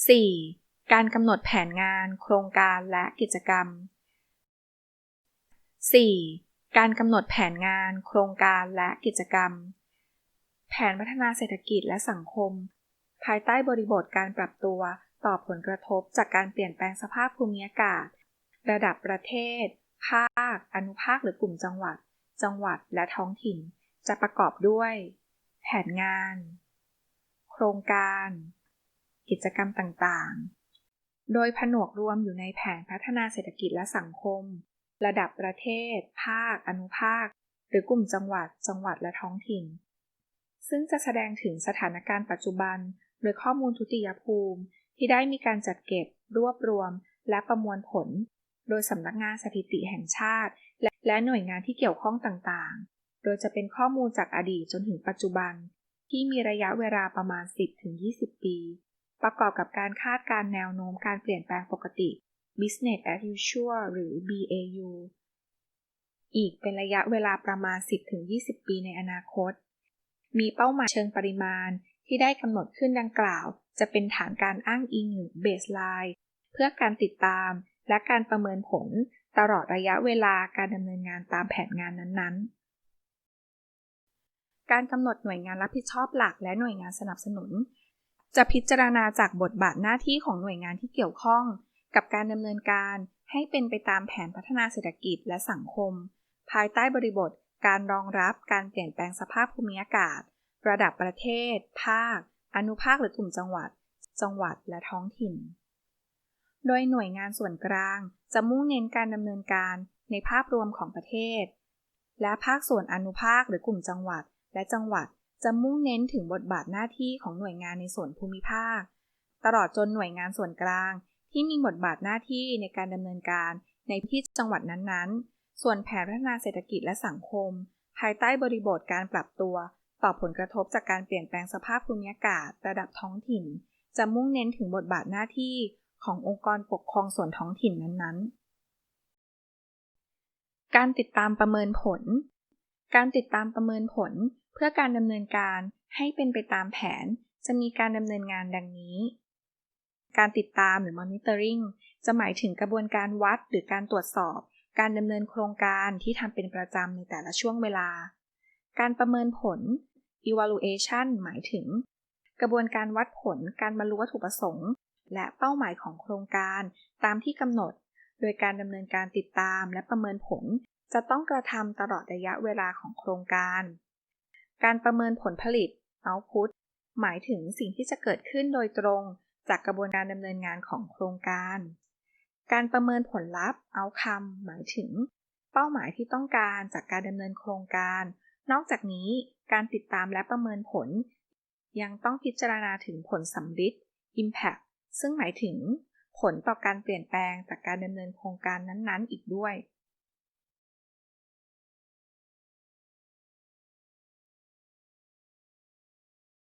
4. การกำหนดแผนงาน โครงการและกิจกรรม 4. การกำหนดแผนงาน โครงการและกิจกรรม แผนพัฒนาเศรษฐกิจและสังคม ภายใต้บริบทการปรับตัวต่อผลกระทบจากการเปลี่ยนแปลงสภาพภูมิอากาศ ระดับประเทศ ภาค อนุภาคหรือกลุ่มจังหวัด จังหวัดและท้องถิ่น จะประกอบด้วย แผนงาน โครงการ กิจกรรมต่างๆ โดยผนวกรวมอยู่ในแผนพัฒนาเศรษฐกิจและสังคม ระดับประเทศ ภาค อนุภาค หรือกลุ่มจังหวัด จังหวัดและท้องถิ่น ซึ่งจะแสดงถึงสถานการณ์ปัจจุบัน โดยข้อมูลทุติยภูมิที่ได้มีการจัดเก็บ รวบรวม และประมวลผล โดยสำนักงานสถิติแห่งชาติ และหน่วยงานที่เกี่ยวข้องต่างๆ โดยจะเป็นข้อมูลจากอดีตจนถึงปัจจุบันที่มีระยะเวลาประมาณ 10-20 ปี ประกอบกับการคาดการแนวโน้มการเปลี่ยนแปลงปกติ business as usual หรือ BAU อีกเป็นระยะเวลาประมาณ 10-20 ปีในอนาคต มีเป้าหมายเชิงปริมาณที่ได้กำหนดขึ้นดังกล่าว จะเป็นฐานการอ้างอิงหรือ baseline เพื่อการติดตามและการประเมินผลตลอดระยะเวลาการดำเนินงานตามแผนงานนั้นๆ การกำหนดหน่วยงานรับผิดชอบหลักและหน่วยงานสนับสนุน จะพิจารณาจากบทบาทหน้าที่ของหน่วยงานที่เกี่ยวข้อง กับการดำเนินการให้เป็นไปตามแผนพัฒนาเศรษฐกิจและสังคม ภายใต้บริบทการรองรับการเปลี่ยนแปลงสภาพภูมิอากาศ ระดับประเทศ ภาค อนุภาคหรือกลุ่มจังหวัด จังหวัดและท้องถิ่น โดยหน่วยงานส่วนกลางจะมุ่งเน้นการดำเนินการในภาพรวมของประเทศ และภาคส่วนอนุภาคหรือกลุ่มจังหวัด และจังหวัด จะมุ่งเน้นถึงบทบาทหน้าที่ของหน่วยงานในส่วนภูมิภาค ตลอดจนหน่วยงานส่วนกลาง ที่มีบทบาทหน้าที่ในการดำเนินการในที่จังหวัดนั้นๆ ส่วนแผนพัฒนาเศรษฐกิจและสังคม ภายใต้บริบทการปรับตัวต่อผลกระทบจากการเปลี่ยนแปลงสภาพภูมิอากาศระดับท้องถิ่น จะมุ่งเน้นถึงบทบาทหน้าที่ขององค์กรปกครองส่วนท้องถิ่นนั้นๆ การติดตามประเมินผล การติดตามประเมินผล เพื่อการดำเนินการให้เป็นไปตามแผน จะมีการดำเนินงานดังนี้ การติดตามหรือ monitoring จะหมายถึงกระบวนการวัดหรือการตรวจสอบ การดำเนินโครงการที่ทำเป็นประจำในแต่ละช่วงเวลา การประเมินผล evaluation หมายถึง กระบวนการวัดผลการบรรลุวัตถุประสงค์ และเป้าหมายของโครงการตามที่กำหนด โดยการดำเนินการติดตามและประเมินผล จะต้องกระทำตลอดระยะเวลาของโครงการ การประเมินผลผลิต output หมายถึงสิ่งที่จะเกิดขึ้นโดยตรงจากกระบวนการดำเนินงานของโครงการ การประเมินผลลัพธ์ outcome หมายถึง เป้าหมายที่ต้องการจากการดำเนินโครงการ นอกจากนี้การติดตามและประเมินผล ยังต้องพิจารณาถึงผลสัมฤทธิ์ impact ซึ่งหมายถึง ผลต่อการเปลี่ยนแปลงจากการดำเนินโครงการนั้นๆ อีกด้วย